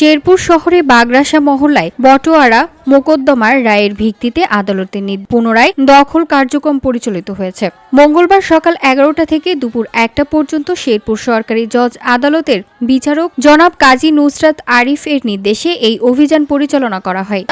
শেরপুর শহরে বাগরাসা মহল্লায় বটোয়ারা মোকদ্দমার রায়ের ভিত্তিতে আদালতের নির্- পুনরায় দখল কার্যক্রম পরিচালিত হয়েছে। মঙ্গলবার সকাল এগারোটা থেকে দুপুর একটা পর্যন্ত শেরপুর সরকারি জজ আদালতের বিচারক জনাব কাজী নুসরাত আরিফ এর নির্দেশে এই অভিযান পরিচালনা করা হয়।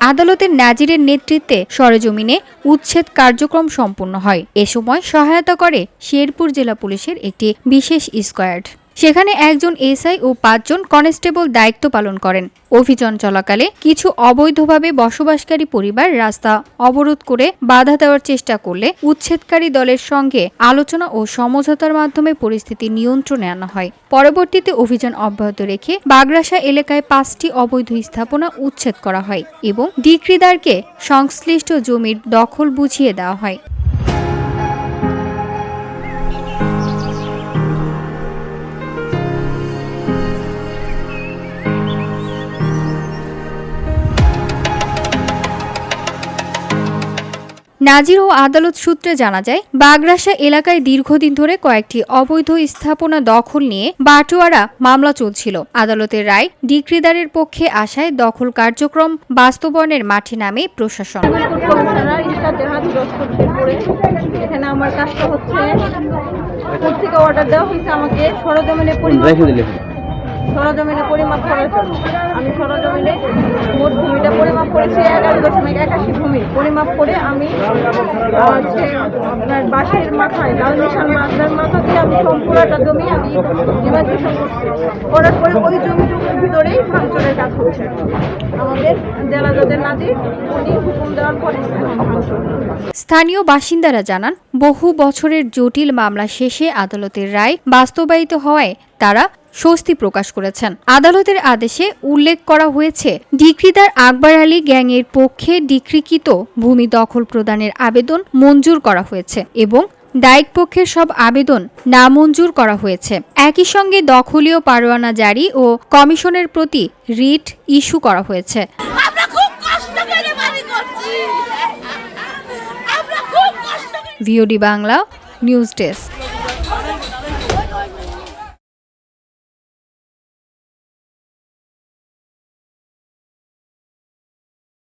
আদালতের নাজিরের নেতৃত্বে সরেজমিনে উচ্ছেদ কার্যক্রম সম্পন্ন হয়। এ সময় সহায়তা করে শেরপুর জেলা পুলিশের একটি বিশেষ স্কোয়াড। সেখানে একজন এসআই ও পাঁচজন কনস্টেবল দায়িত্ব পালন করেন। অভিযান চলাকালে কিছু অবৈধভাবে বসবাসকারী পরিবার রাস্তা অবরোধ করে বাধা দেওয়ার চেষ্টা করলে উচ্ছেদকারী দলের সঙ্গে আলোচনা ও সমঝোতার মাধ্যমে পরিস্থিতি নিয়ন্ত্রণে আনা হয়। পরবর্তীতে অভিযান অব্যাহত রেখে বাগরাসা এলাকায় পাঁচটি অবৈধ স্থাপনা উচ্ছেদ করা হয় এবং ডিক্রিদারকে সংশ্লিষ্ট জমির দখল বুঝিয়ে দেওয়া হয়। নাজির ও আদালত সূত্রে জানা যায় বাগরাসা এলাকায় দীর্ঘদিন ধরে কয়েকটি অবৈধ স্থাপনা দখল নিয়ে বাটোয়ারা মামলা চলছিল। আদালতের রায় ডিক্রিদারের পক্ষে আসায় দখল কার্যক্রম বাস্তবায়নের মাঠে নামে প্রশাসন। জামালপুর কমিশনার ইশরাত জাহান দস্তখত করে এখানে আমার কাজটা হচ্ছে থেকে অর্ডার দেওয়া হয়েছে আমাকে সরজমিনে পরিমাপ সরজমিনে পরিমাপ করার জন্য। আমি সরজমিনে মোট ভূমিটা পরিমাপ করেছি এগারো দশমিক একাশি পরিমাপ করে আমি আপনার বাঁশের মাথায় লাল নিশান বাঁশের মাথা দিয়ে আমি সম্পূর্ণটা জমি আমি করছি করার পরে ওই জমিটুকুর ভিতরেই ভাঙচুরের কাজ হচ্ছে। আমাদের জেলা জজের নাজির উনি হুকুম দেওয়ার পরে স্থানীয় বাসিন্দারা জানান, বহু বছরের জটিল মামলা শেষে আদালতের রায় বাস্তবায়িত হওয়ায় তারা স্বস্তি প্রকাশ করেছেন। আদালতের আদেশে উল্লেখ করা হয়েছে ডিক্রিদার আকবর আলী গ্যাংয়ের পক্ষে ডিক্রিকৃত ভূমি দখল প্রদানের আবেদন মঞ্জুর করা হয়েছে এবং দায়িক পক্ষের সব আবেদন নামঞ্জুর করা হয়েছে। একই সঙ্গে দখলীয় পারোয়ানা জারি ও কমিশনের প্রতি রিট ইস্যু করা হয়েছে। VOD Bangla news desk.